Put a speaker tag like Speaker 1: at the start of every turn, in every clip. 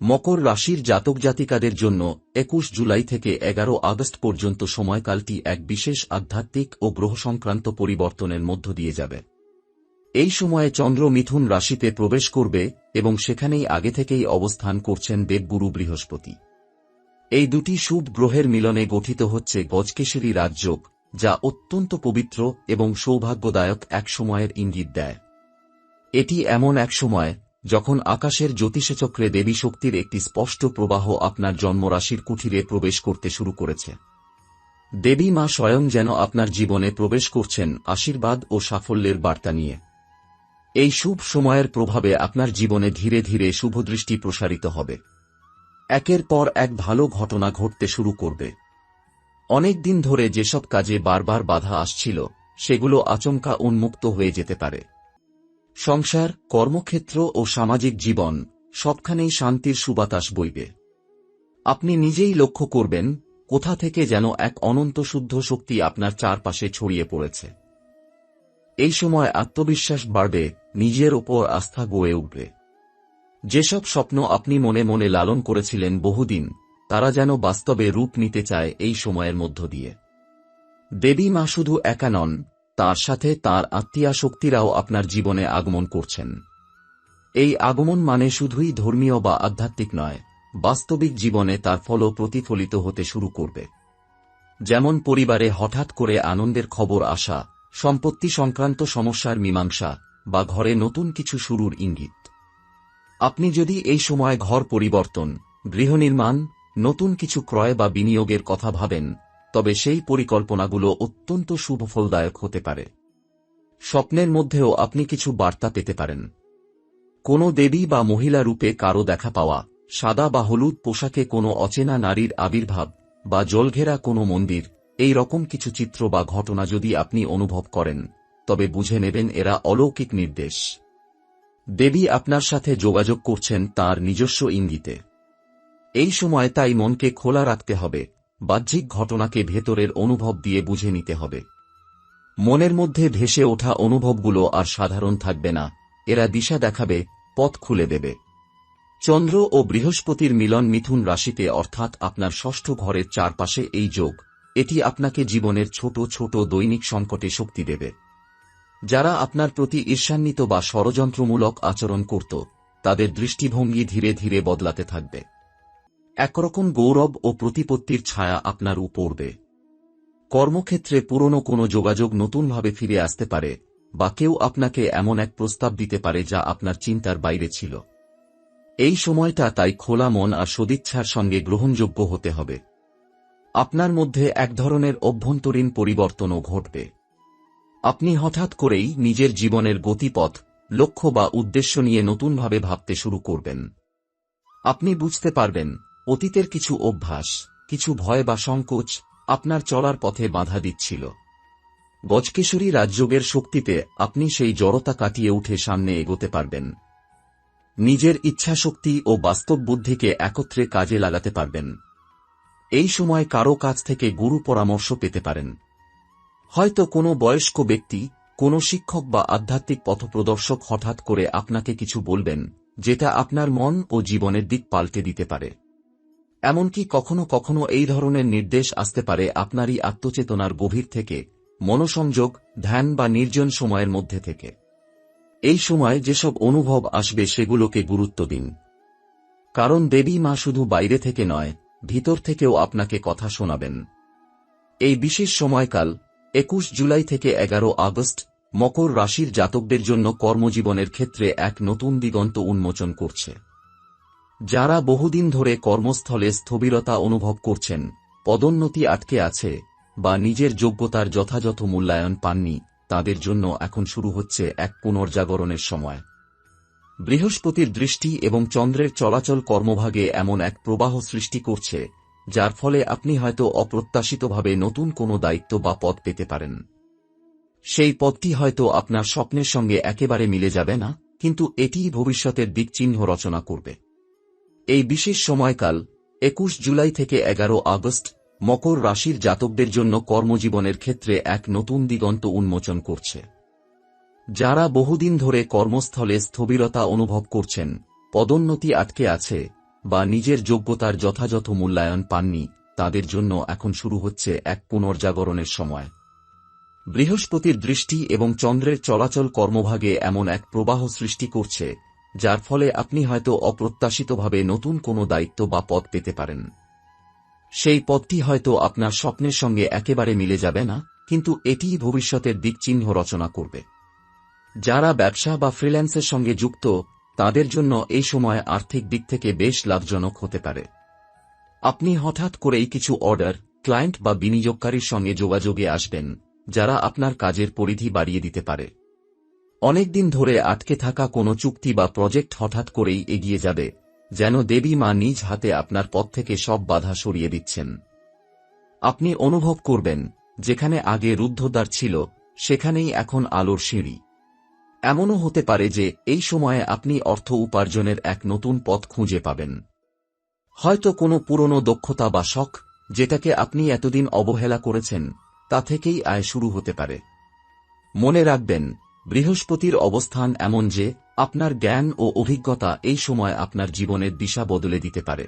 Speaker 1: মকর রাশির জাতক জাতিকাদের জন্য একুশ জুলাই থেকে এগারো আগস্ট পর্যন্ত সময়কালটি এক বিশেষ আধ্যাত্মিক ও গ্রহ সংক্রান্ত পরিবর্তনের মধ্য দিয়ে যাবে। এই সময়ে চন্দ্র মিথুন রাশিতে প্রবেশ করবে এবং সেখানেই আগে থেকেই অবস্থান করছেন দেবগুরু বৃহস্পতি। এই দুটি শুভ গ্রহের মিলনে গঠিত হচ্ছে গজকেশরী রাজযোগ, যা অত্যন্ত পবিত্র এবং সৌভাগ্যদায়ক এক সময়ের ইঙ্গিত দেয়। এটি এমন এক সময় যখন আকাশের জ্যোতিষচক্রে দেবী শক্তির একটি স্পষ্ট প্রবাহ আপনার জন্মরাশির কুঠিরে প্রবেশ করতে শুরু করেছে। দেবী মা স্বয়ং যেন আপনার জীবনে প্রবেশ করছেন আশীর্বাদ ও সাফল্যের বার্তা নিয়ে। এই শুভ সময়ের প্রভাবে আপনার জীবনে ধীরে ধীরে শুভদৃষ্টি প্রসারিত হবে। একের পর এক ভালো ঘটনা ঘটতে শুরু করবে। অনেক দিন ধরে যেসব কাজে বারবার বাধা আসছিল, সেগুলো আচমকা উন্মুক্ত হয়ে যেতে পারে। সংসার, কর্মক্ষেত্র ও সামাজিক জীবন, সবখানেই শান্তির সুবাতাস বইবে। আপনি নিজেই লক্ষ্য করবেন, কোথা থেকে যেন এক অনন্ত শুদ্ধ শক্তি আপনার চারপাশে ছড়িয়ে পড়েছে। এই সময় আত্মবিশ্বাস বাড়বে, নিজের ওপর আস্থা গড়ে উঠবে। যেসব স্বপ্ন আপনি মনে মনে লালন করেছিলেন বহুদিন, তারা যেন বাস্তবে রূপ নিতে চায় এই সময়ের মধ্য দিয়ে। দেবী মা শুধু একা নন তার সাথে তার আত্মীয়া শক্তিরাও আপনার জীবনে আগমন করছেন। এই আগমন মানে শুধুই ধর্মীয় বা আধ্যাত্মিক নয়, বাস্তবিক জীবনে তার ফলও প্রতিফলিত হতে শুরু করবে। যেমন পরিবারে হঠাৎ করে আনন্দের খবর আসা, সম্পত্তি সংক্রান্ত সমস্যার মীমাংসা বা ঘরে নতুন কিছু শুরুর ইঙ্গিত। আপনি যদি এই সময় ঘর পরিবর্তন গৃহনির্মাণ নতুন কিছু ক্রয় বা বিনিয়োগের কথা ভাবেন তবে সেই পরিকল্পনাগুলো অত্যন্ত শুভফলদায়ক হতে পারে। স্বপ্নের মধ্যেও আপনি কিছু বার্তা পেতে পারেন। কোনো দেবী বা মহিলা রূপে কারও দেখা পাওয়া, সাদা বা হলুদ পোশাকে কোনো অচেনা নারীর আবির্ভাব বা জলঘেরা কোনো মন্দির, এই রকম কিছু চিত্র বা ঘটনা যদি আপনি অনুভব করেন, তবে বুঝে নেবেন এরা অলৌকিক নির্দেশ। দেবী আপনার সাথে যোগাযোগ করছেন তার নিজস্ব ইঙ্গিতে। এই সময় তাই মনকে খোলা রাখতে হবে। বাহ্যিক ঘটনাকে ভেতরের অনুভব দিয়ে বুঝে নিতে হবে। মনের মধ্যে ভেসে ওঠা অনুভবগুলো আর সাধারণ থাকবে না, এরা দিশা দেখাবে, পথ খুলে দেবে। চন্দ্র ও বৃহস্পতির মিলন মিথুন রাশিতে অর্থাৎ আপনার ষষ্ঠ ঘরের চারপাশে এই যোগ, এটি আপনাকে জীবনের ছোট ছোট দৈনিক সংকটে শক্তি দেবে। যারা আপনার প্রতি ঈর্ষান্বিত বা ষড়যন্ত্রমূলক আচরণ করত, তাদের দৃষ্টিভঙ্গি ধীরে ধীরে বদলাতে থাকবে। একরকম গৌরব ও প্রতিপত্তির ছায়া আপনার উপরবে। কর্মক্ষেত্রে পুরনো কোনো যোগাযোগ নতুনভাবে ফিরে আসতে পারে, বা কেউ আপনাকে এমন এক প্রস্তাব দিতে পারে যা আপনার চিন্তার বাইরে ছিল। এই সময়টা তাই খোলা মন আর সদিচ্ছার সঙ্গে গ্রহণযোগ্য হতে হবে। আপনার মধ্যে এক ধরনের অভ্যন্তরীণ পরিবর্তনও ঘটবে। আপনি হঠাৎ করেই নিজের জীবনের গতিপথ, লক্ষ্য বা উদ্দেশ্য নিয়ে নতুনভাবে ভাবতে শুরু করবেন। আপনি বুঝতে পারবেন অতীতের কিছু অভ্যাস, কিছু ভয় বা সংকোচ আপনার চলার পথে বাধা দিচ্ছিল। গজকেশরী রাজযোগের শক্তিতে আপনি সেই জড়তা কাটিয়ে উঠে সামনে এগোতে পারবেন। নিজের ইচ্ছাশক্তি ও বাস্তব বুদ্ধিকে একত্রে কাজে লাগাতে পারবেন। এই সময় কারও কাছ থেকে গুরু পরামর্শ পেতে পারেন। হয়তো কোনো বয়স্ক ব্যক্তি, কোনো শিক্ষক বা আধ্যাত্মিক পথপ্রদর্শক হঠাৎ করে আপনাকে কিছু বলবেন, যেটা আপনার মন ও জীবনের দিক পাল্টে দিতে পারে। এমনকি কখনো কখনো এই ধরনের নির্দেশ আসতে পারে আপনারই আত্মচেতনার গভীর থেকে, মনোসংযোগ, ধ্যান বা নির্জন সময়ের মধ্যে থেকে। এই সময় যেসব অনুভব আসবে সেগুলোকে গুরুত্ব দিন। কারণ দেবী মা শুধু বাইরে থেকে নয়, ভিতর থেকেও আপনাকে কথা শোনাবেন। এই বিশেষ সময়কাল, একুশ জুলাই থেকে এগারো আগস্ট, মকর রাশির জাতকদের জন্য কর্মজীবনের ক্ষেত্রে এক নতুন দিগন্ত উন্মোচন করছে। যারা বহুদিন ধরে কর্মস্থলে স্থবিরতা অনুভব করছেন, পদোন্নতি আটকে আছে বা নিজের যোগ্যতার যথাযথ মূল্যায়ন পাননি, তাদের জন্য এখন শুরু হচ্ছে এক পুনর্জাগরণের সময়। বৃহস্পতির দৃষ্টি এবং চন্দ্রের চলাচল কর্মভাগে এমন এক প্রবাহ সৃষ্টি করছে, যার ফলে আপনি হয়তো অপ্রত্যাশিতভাবে নতুন কোনো দায়িত্ব বা পদ পেতে পারেন। সেই পদটি হয়তো আপনার স্বপ্নের সঙ্গে একেবারে মিলে যাবে না, কিন্তু এটিই ভবিষ্যতের দিকচিহ্ন রচনা করবে। এই বিশেষ সময়কাল, একুশ জুলাই থেকে এগারো আগস্ট, মকর রাশির জাতকদের জন্য কর্মজীবনের ক্ষেত্রে এক নতুন দিগন্ত উন্মোচন করছে। যারা বহুদিন ধরে কর্মস্থলে স্থবিরতা অনুভব করছেন, পদোন্নতি আটকে আছে বা নিজের যোগ্যতার যথাযথ মূল্যায়ন পাননি, তাদের জন্য এখন শুরু হচ্ছে এক পুনর্জাগরণের সময়। বৃহস্পতির দৃষ্টি এবং চন্দ্রের চলাচল কর্মভাগে এমন এক প্রবাহ সৃষ্টি করছে যার ফলে আপনি হয়তো অপ্রত্যাশিতভাবে নতুন কোনো দায়িত্ব বা পদ পেতে পারেন। সেই পদটি হয়তো আপনার স্বপ্নের সঙ্গে একেবারে মিলে যাবে না, কিন্তু এটিই ভবিষ্যতের দিকচিহ্ন রচনা করবে। যারা ব্যবসা বা ফ্রিল্যান্সের সঙ্গে যুক্ত, তাদের জন্য এই সময় আর্থিক দিক থেকে বেশ লাভজনক হতে পারে। আপনি হঠাৎ করেই কিছু অর্ডার, ক্লায়েন্ট বা বিনিয়োগকারীর সঙ্গে যোগাযোগে আসবেন, যারা আপনার কাজের পরিধি বাড়িয়ে দিতে পারে। অনেকদিন ধরে আটকে থাকা কোনো চুক্তি বা প্রজেক্ট হঠাৎ করেই এগিয়ে যাবে, যেন দেবী মা নিজ হাতে আপনার পথ থেকে সব বাধা সরিয়ে দিচ্ছেন। আপনি অনুভব করবেন, যেখানে আগে রুদ্ধদ্বার ছিল, সেখানেই এখন আলোর সিঁড়ি। এমনও হতে পারে যে এই সময়ে আপনি অর্থ উপার্জনের এক নতুন পথ খুঁজে পাবেন। হয়তো কোনো পুরনো দক্ষতা বা শখ, যেটাকে আপনি এতদিন অবহেলা করেছেন, তা থেকেই আয় শুরু হতে পারে। মনে রাখবেন বৃহস্পতির অবস্থান এমন যে, আপনার জ্ঞান ও অভিজ্ঞতা এই সময় আপনার জীবনের দিশা বদলে দিতে পারে।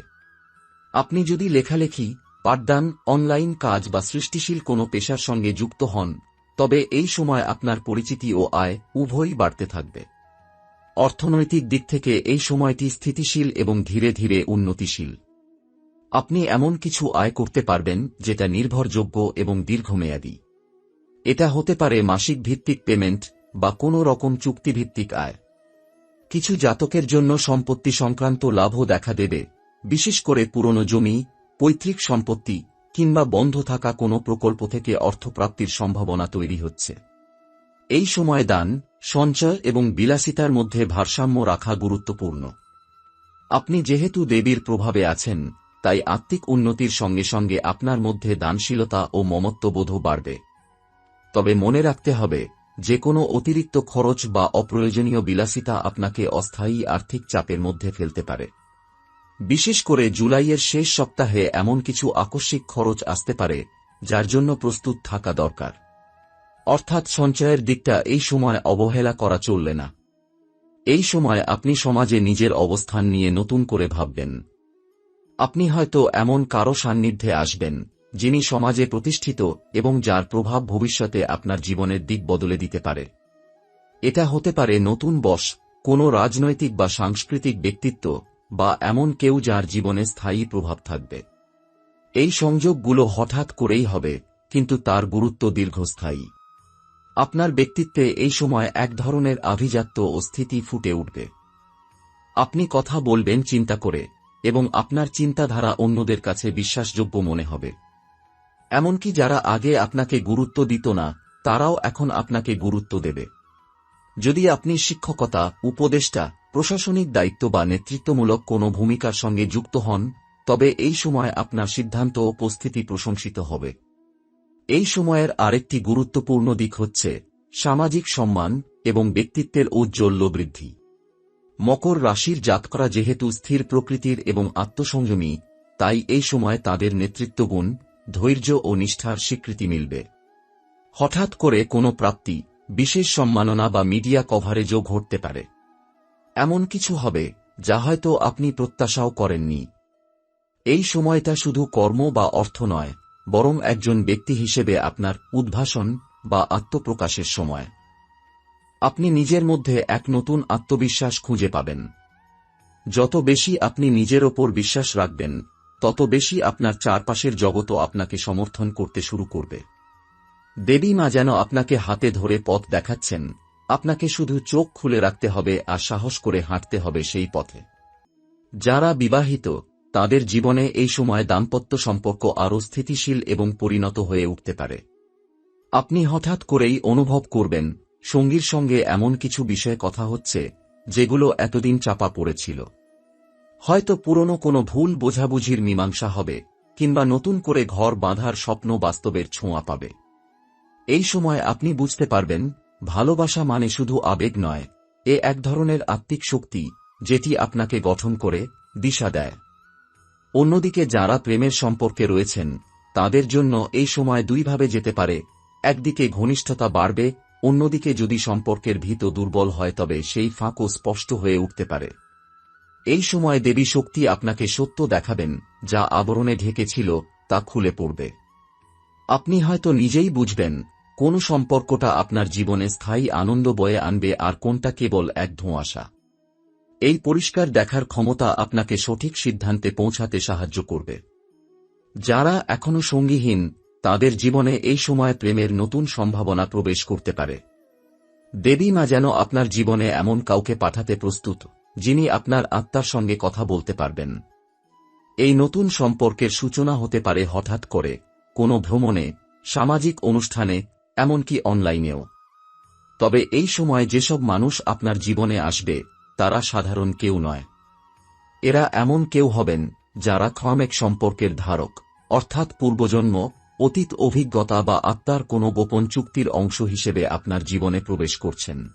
Speaker 1: আপনি যদি লেখালেখি, পাঠদান, অনলাইন কাজ বা সৃষ্টিশীল কোনো পেশার সঙ্গে যুক্ত হন, তবে এই সময় আপনার পরিচিতি ও আয় উভয়ই বাড়তে থাকবে। অর্থনৈতিক দিক থেকে এই সময়টি স্থিতিশীল এবং ধীরে ধীরে উন্নতিশীল। আপনি এমন কিছু আয় করতে পারবেন যেটা নির্ভরযোগ্য এবং দীর্ঘমেয়াদী। এটা হতে পারে মাসিক ভিত্তিক পেমেন্ট বা কোনো রকম চুক্তিভিত্তিক আয়। কিছু জাতকের জন্য সম্পত্তি সংক্রান্ত লাভও দেখা দেবে, বিশেষ করে পুরনো জমি, পৈতৃক সম্পত্তি, কিংবা বন্ধ থাকা কোনো প্রকল্প থেকে অর্থপ্রাপ্তির সম্ভাবনা তৈরি হচ্ছে। এই সময় দান, সঞ্চয় এবং বিলাসিতার মধ্যে ভারসাম্য রাখা গুরুত্বপূর্ণ। আপনি যেহেতু দেবীর প্রভাবে আছেন, তাই আত্মিক উন্নতির সঙ্গে সঙ্গে আপনার মধ্যে দানশীলতা ও মমত্ববোধও বাড়বে। তবে মনে রাখতে হবে যে কোনো অতিরিক্ত খরচ বা অপ্রয়োজনীয় বিলাসিতা আপনাকে অস্থায়ী আর্থিক চাপের মধ্যে ফেলতে পারে। বিশেষ করে জুলাইয়ের শেষ সপ্তাহে এমন কিছু আকস্মিক খরচ আসতে পারে, যার জন্য প্রস্তুত থাকা দরকার। অর্থাৎ সঞ্চয়ের দিকটা এই সময় অবহেলা করা চললে না। এই সময় আপনি সমাজে নিজের অবস্থান নিয়ে নতুন করে ভাববেন। আপনি হয়তো এমন কারও সান্নিধ্যে আসবেন। যিনি সমাজে প্রতিষ্ঠিত এবং যার প্রভাব ভবিষ্যতে আপনার জীবনের দিক বদলে দিতে পারে। এটা হতে পারে নতুন বস কোনো রাজনৈতিক বা সাংস্কৃতিক ব্যক্তিত্ব, বা এমন কেউ যার জীবনে স্থায়ী প্রভাব থাকবে। এই সংযোগগুলো হঠাৎ করেই হবে, কিন্তু তার গুরুত্ব দীর্ঘস্থায়ী। আপনার ব্যক্তিত্বে এই সময় এক ধরনের আভিজাত্য ও স্থিতি ফুটে উঠবে। আপনি কথা বলবেন চিন্তা করে, এবং আপনার চিন্তাধারা অন্যদের কাছে বিশ্বাসযোগ্য মনে হবে। এমনকি যারা আগে আপনাকে গুরুত্ব দিত না, তারাও এখন আপনাকে গুরুত্ব দেবে। যদি আপনি শিক্ষকতা, উপদেষ্টা, প্রশাসনিক দায়িত্ব বা নেতৃত্বমূলক কোনো ভূমিকার সঙ্গে যুক্ত হন, তবে এই সময় আপনার সিদ্ধান্ত উপস্থিতি প্রশংসিত হবে। এই সময়ের আরেকটি গুরুত্বপূর্ণ দিক হচ্ছে সামাজিক সম্মান এবং ব্যক্তিত্বের ঔজ্জ্বল্য বৃদ্ধি। মকর রাশির জাতকরা যেহেতু স্থির প্রকৃতির এবং আত্মসংযমী, তাই এই সময় তাদের নেতৃত্বগুণ ধৈর্য ও নিষ্ঠার স্বীকৃতি মিলবে। হঠাৎ করে কোনো প্রাপ্তি, বিশেষ সম্মাননা বা মিডিয়া কভারেজও ঘটতে পারে। এমন কিছু হবে, যা হয়তো আপনি প্রত্যাশাও করেননি। এই সময়টা শুধু কর্ম বা অর্থ নয়, বরং একজন ব্যক্তি হিসেবে আপনার উদ্ভাসন বা আত্মপ্রকাশের সময়। আপনি নিজের মধ্যে এক নতুন আত্মবিশ্বাস খুঁজে পাবেন। যত বেশি আপনি নিজের ওপর বিশ্বাস রাখবেন তত বেশি আপনার চারপাশের জগতও আপনাকে সমর্থন করতে শুরু করবে। দেবী মা যেন আপনাকে হাতে ধরে পথ দেখাচ্ছেন, আপনাকে শুধু চোখ খুলে রাখতে হবে আর সাহস করে হাঁটতে হবে সেই পথে। যারা বিবাহিত, তাদের জীবনে এই সময় দাম্পত্য সম্পর্ক আরও স্থিতিশীল এবং পরিণত হয়ে উঠতে পারে। আপনি হঠাৎ করেই অনুভব করবেন, সঙ্গীর সঙ্গে এমন কিছু বিষয়ে কথা হচ্ছে, যেগুলো এতদিন চাপা পড়েছিল। হয়তো পুরনো কোনো ভুল বোঝাবুঝির মীমাংসা হবে, কিংবা নতুন করে ঘর বাঁধার স্বপ্ন বাস্তবের ছোঁয়া পাবে। এই সময় আপনি বুঝতে পারবেন, ভালোবাসা মানে শুধু আবেগ নয়, এ এক ধরনের আত্মিক শক্তি, যেটি আপনাকে গঠন করে, দিশা দেয়। অন্যদিকে যারা প্রেমের সম্পর্কে রয়েছেন, তাদের জন্য এই সময় দুইভাবে যেতে পারে, একদিকে ঘনিষ্ঠতা বাড়বে, অন্যদিকে যদি সম্পর্কের ভীত দুর্বল হয় তবে সেই ফাঁকও স্পষ্ট হয়ে উঠতে পারে। এই সময় দেবী শক্তি আপনাকে সত্য দেখাবেন, যা আবরণে ঢেকেছিল তা খুলে পড়বে। আপনি হয়তো নিজেই বুঝবেন, কোন সম্পর্কটা আপনার জীবনে স্থায়ী আনন্দ বয়ে আনবে আর কোনটা কেবল এক ধোঁয়াশা। এই পরিষ্কার দেখার ক্ষমতা আপনাকে সঠিক সিদ্ধান্তে পৌঁছাতে সাহায্য করবে। যারা এখনও সঙ্গীহীন, তাদের জীবনে এই সময় প্রেমের নতুন সম্ভাবনা প্রবেশ করতে পারে। দেবী মা যেন আপনার জীবনে এমন কাউকে পাঠাতে প্রস্তুত। যিনি আপনার আত্মার সঙ্গে কথা বলতে পারবেন। এই নতুন সম্পর্কের সূচনা হতে পারে হঠাৎ করে, কোনো ভ্রমণে, সামাজিক অনুষ্ঠানে, এমনকি অনলাইনেও। তবে এই সময় যেসব মানুষ আপনার জীবনে আসবে, তারা সাধারণ কেউ নয়। এরা এমন কেউ হবেন, যারা ক্ষমেক সম্পর্কের ধারক, অর্থাৎ পূর্বজন্ম, অতীত অভিজ্ঞতা বা আত্মার কোনো গোপন চুক্তির অংশ হিসেবে আপনার জীবনে প্রবেশ করছেন।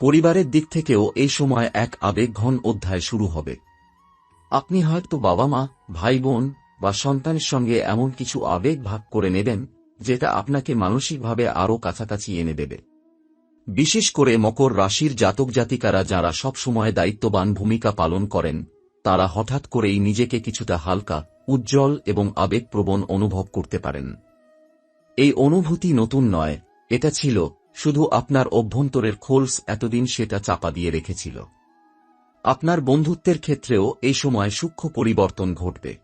Speaker 1: পরিবারের দিক থেকেও এই সময় এক আবেগঘন অধ্যায় শুরু হবে। আপনি হয়তো বাবা মা ভাই বোন বা সন্তানের সঙ্গে এমন কিছু আবেগ ভাগ করে নেবেন, যেটা আপনাকে মানসিকভাবে আরও কাছাকাছি এনে দেবে। বিশেষ করে মকর রাশির জাতক জাতিকারা যারা সবসময় দায়িত্ববান ভূমিকা পালন করেন, তারা হঠাৎ করেই নিজেকে কিছুটা হালকা, উজ্জ্বল এবং আবেগপ্রবণ অনুভব করতে পারেন। এই অনুভূতি নতুন নয়, এটা ছিল শুধু আপনার অভ্যন্তরের খোলস এতদিন সেটা চাপা দিয়ে রেখেছিল। আপনার বন্ধুত্বের ক্ষেত্রেও এই সময় সূক্ষ্ম পরিবর্তন ঘটবে।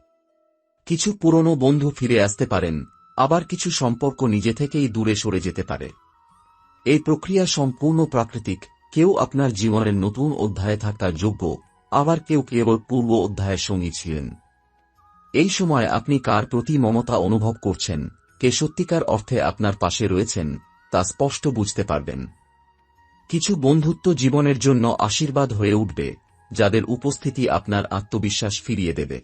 Speaker 1: কিছু পুরনো বন্ধু ফিরে আসতে পারেন, আবার কিছু সম্পর্ক নিজে থেকেই দূরে সরে যেতে পারে। এই প্রক্রিয়া সম্পূর্ণ প্রাকৃতিক, কেউ আপনার জীবনের নতুন অধ্যায়ে থাকার যোগ্য, আবার কেউ কেবল পূর্ব অধ্যায়ের সঙ্গী ছিলেন। এই সময় আপনি কার প্রতি মমতা অনুভব করছেন, কে সত্যিকার অর্থে আপনার পাশে রয়েছেন তা স্পষ্ট বুঝতে পারবেন। কিছু বন্ধুত্ব জীবনের জন্য আশীর্বাদ হয়ে উঠবে, যাদের উপস্থিতি আপনার আত্মবিশ্বাস ফিরিয়ে দেবে।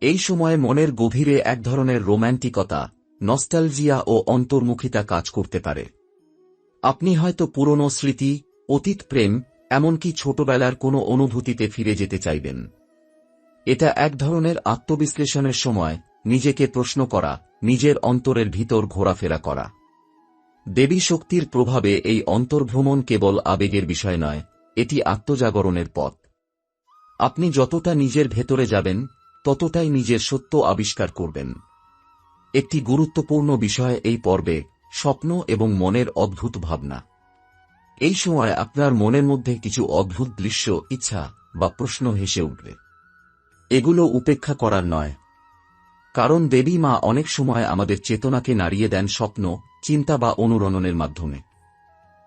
Speaker 1: এই সময় মনের গভীরে এক ধরনের রোম্যান্টিকতা, নস্টালজিয়া ও অন্তর্মুখিতা কাজ করতে পারে। আপনি হয়তো পুরনো স্মৃতি, অতীত প্রেম, এমনকি ছোটবেলার কোনো অনুভূতিতে ফিরে যেতে চাইবেন। এটা এক ধরনের আত্মবিশ্লেষণের সময় নিজেকে প্রশ্ন করা, নিজের অন্তরের ভিতর ঘোরাফেরা করা। দেবী শক্তির প্রভাবে এই অন্তর্ভ্রমণ কেবল আবেগের বিষয় নয়, এটি আত্মজাগরণের পথ। আপনি যতটা নিজের ভেতরে যাবেন, ততটাই নিজের সত্য আবিষ্কার করবেন। একটি গুরুত্বপূর্ণ বিষয় এই পর্বে স্বপ্ন এবং মনের অদ্ভুত ভাবনা। এই সময় আপনার মনের মধ্যে কিছু অদ্ভুত দৃশ্য, ইচ্ছা বা প্রশ্ন হেসে উঠবে। এগুলো উপেক্ষা করার নয়। কারণ দেবী মা অনেক সময় আমাদের চেতনাকে নাড়িয়ে দেন স্বপ্ন চিন্তা বা অনুরণনের মাধ্যমে।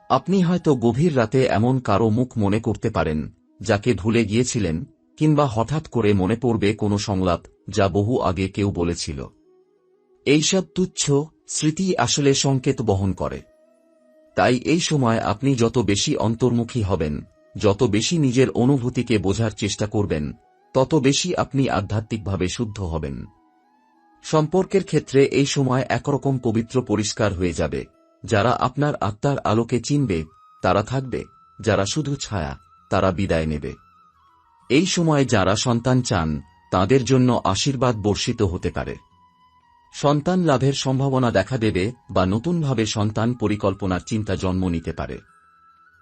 Speaker 1: আপনি হয়তো গভীর রাতে এমন কারও মুখ মনে করতে পারেন, যাকে ভুলে গিয়েছিলেন, কিংবা হঠাৎ করে মনে পড়বে কোনো সংলাপ যা বহু আগে কেউ বলেছিল। এইসব তুচ্ছ স্মৃতি আসলে সংকেত বহন করে। তাই এই সময় আপনি যত বেশি অন্তর্মুখী হবেন, যত বেশি নিজের অনুভূতিকে বোঝার চেষ্টা করবেন, তত বেশি আপনি আধ্যাত্মিকভাবে শুদ্ধ হবেন। সম্পর্কের ক্ষেত্রে এই সময় একরকম পবিত্র পরিষ্কার হয়ে যাবে। যারা আপনার আত্মার আলোকে চিনবে, তারা থাকবে। যারা শুধু ছায়া, তারা বিদায় নেবে। এই সময় যারা সন্তান চান, তাদের জন্য আশীর্বাদ বর্ষিত হতে পারে। সন্তান লাভের সম্ভাবনা দেখা দেবে বা নতুনভাবে সন্তান পরিকল্পনার চিন্তা জন্ম নিতে পারে।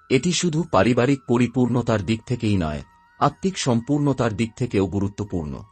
Speaker 1: এটি শুধু পারিবারিক পরিপূর্ণতার দিক থেকেই নয়, আত্মিক সম্পূর্ণতার দিক থেকেও গুরুত্বপূর্ণ।